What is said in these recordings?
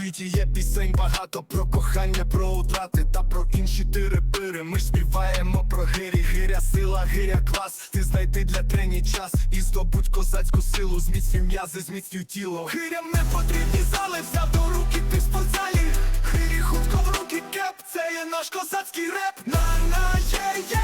світі є пісень багато про кохання, про утрати та про інші тири-пири. Ми ж співаємо про гирі, гиря, сила, гиря, клас. Ти знайди для трені час і здобудь козацьку силу, зміцнюй м'язи, зміцнюй тіло. Гирям не потрібні зали, взяв до руки ти в спортзалі. Гирі хутко в руки кеп, це є наш козацький реп. На на є є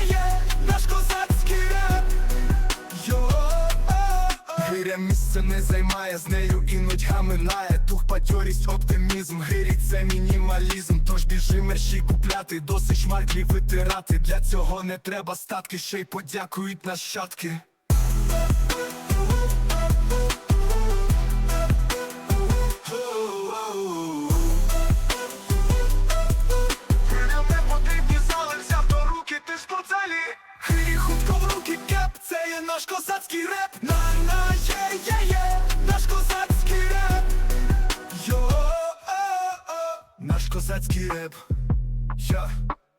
Гиря місце не займає, з нею і нудьга минає. Дух, бадьорість, оптимізм, гирі це мінімалізм. Тож біжи мерщій купляти, досить шмарклі витирати. Для цього не треба статки, ще й подякують нащадки. Гирям не потрібні козацький реп. Я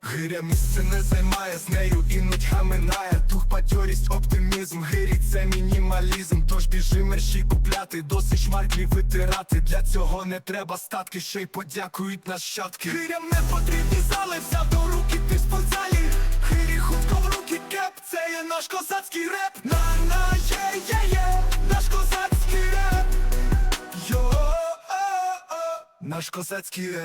Гиря місце не займає, з нею і нудьга минає. Дух, бадьорість, оптимізм, гирі це мінімалізм. Тож біжи мерщій купляти, досить шмарклі витирати. Для цього не треба статки, ще й подякують нащадки. Гирям не потрібні зали, взяв до руки ти спортзалі. Гирі хутко в руки кеп, це є наш козацький реп. На на є є є наш козацький реп. Йо Наш козацький реп